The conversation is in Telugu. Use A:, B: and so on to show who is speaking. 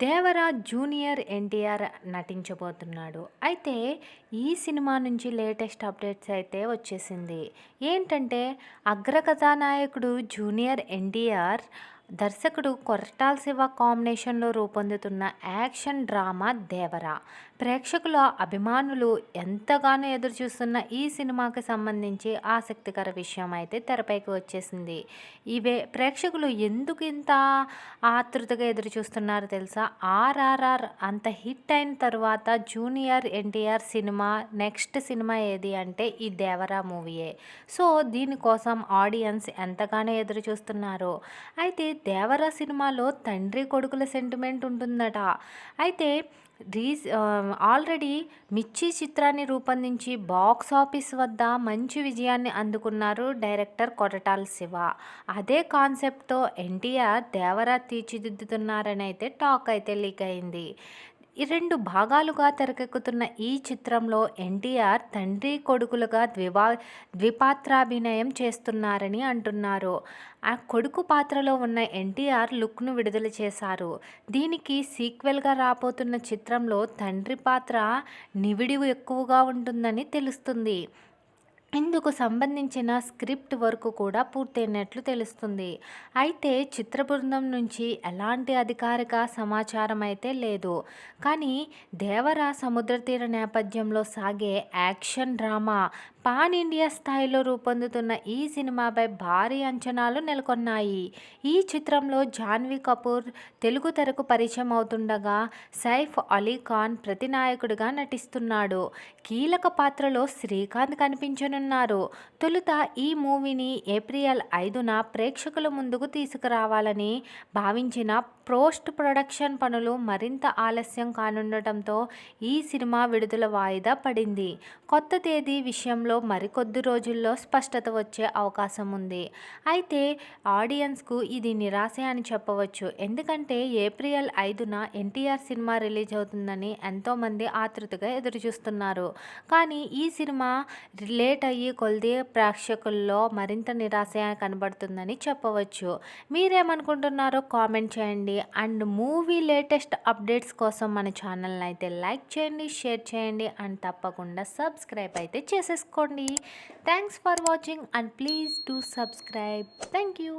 A: దేవరా జూనియర్ ఎన్టీఆర్ నటించబోతున్నాడు. అయితే ఈ సినిమా నుంచి లేటెస్ట్ అప్డేట్స్ అయితే వచ్చేసింది. ఏంటంటే అగ్రకథానాయకుడు జూనియర్ ఎన్టీఆర్ దర్శకుడు కొరటాల్ శివ కాంబినేషన్లో రూపొందుతున్న యాక్షన్ డ్రామా దేవరా. ప్రేక్షకుల అభిమానులు ఎంతగానో ఎదురుచూస్తున్న ఈ సినిమాకి సంబంధించి ఆసక్తికర విషయం అయితే తెరపైకి వచ్చేసింది. ఇవే ప్రేక్షకులు ఎందుకు ఇంత ఆతృతగా ఎదురు చూస్తున్నారు తెలుసా? ఆర్ఆర్ఆర్ అంత హిట్ అయిన తర్వాత junior NTR cinema next cinema ఏది అంటే ఈ దేవరా మూవీయే. సో దీనికోసం ఆడియన్స్ ఎంతగానో ఎదురు చూస్తున్నారు అయితే దేవరా సినిమాలో తండ్రి కొడుకుల సెంటిమెంట్ ఉంటుందట. అయితే రీస్ ఆల్రెడీ మిర్చి చిత్రాన్ని రూపొందించి బాక్స్ ఆఫీస్ వద్ద మంచి విజయాన్ని అందుకున్నారు డైరెక్టర్ కొరటాల శివ. అదే కాన్సెప్ట్తో ఎన్టీఆర్ దేవరా తీర్చిదిద్దుతున్నారని అయితే టాక్ అయితే లీక్ అయింది. రెండు భాగాలుగా తెరకెక్కుతున్న ఈ చిత్రంలో ఎన్టీఆర్ తండ్రి కొడుకులుగా ద్వివా ద్విపాత్రాభినయం చేస్తున్నారని అంటున్నారు. ఆ కొడుకు పాత్రలో ఉన్న ఎన్టీఆర్ లుక్ను విడుదల చేశారు. దీనికి సీక్వెల్గా రాబోతున్న చిత్రంలో తండ్రి పాత్ర నివిడి ఎక్కువగా ఉంటుందని తెలుస్తుంది. ఇందుకు సంబంధించిన స్క్రిప్ట్ వర్క్ కూడా పూర్తయినట్లు తెలుస్తుంది. అయితే చిత్ర బృందం నుంచి ఎలాంటి అధికారిక సమాచారం అయితే లేదు. కానీ దేవర సముద్ర తీర నేపథ్యంలో సాగే యాక్షన్ డ్రామా పాన్ ఇండియా స్థాయిలో రూపొందుతున్న ఈ సినిమాపై భారీ అంచనాలు నెలకొన్నాయి. ఈ చిత్రంలో జాన్వీ కపూర్ తెలుగు తెరకు పరిచయం అవుతుండగా సైఫ్ అలీ ఖాన్ ప్రతినాయకుడిగా నటిస్తున్నాడు. కీలక పాత్రలో శ్రీకాంత్ కనిపించను కనిపించనున్నారు తొలుత ఈ మూవీని ఏప్రిల్ ఐదున ప్రేక్షకుల ముందుకు తీసుకురావాలని భావించిన పోస్ట్ ప్రొడక్షన్ పనులు మరింత ఆలస్యం కానుండటంతో ఈ సినిమా విడుదల వాయిదా పడింది. కొత్త తేదీ విషయంలో మరికొద్ది రోజుల్లో స్పష్టత వచ్చే అవకాశం ఉంది. అయితే ఆడియన్స్కు ఇది నిరాశ అని చెప్పవచ్చు. ఎందుకంటే ఏప్రిల్ ఐదున ఎన్టీఆర్ సినిమా రిలీజ్ అవుతుందని ఎంతోమంది ఆతృతగా ఎదురుచూస్తున్నారు. కానీ ఈ సినిమా లేట్ అయ్యి కొలిది ప్రేక్షకుల్లో మరింత నిరాశ కనబడుతుందని చెప్పవచ్చు. మీరేమనుకుంటున్నారో కామెంట్ చేయండి. అండ్ మూవీ లేటెస్ట్ అప్డేట్స్ కోసం మన ఛానల్ని అయితే లైక్ చేయండి షేర్ చేయండి అండ్ తప్పకుండా సబ్స్క్రైబ్ అయితే చేసేసుకోండి. Thanks for watching and please do subscribe. Thank you.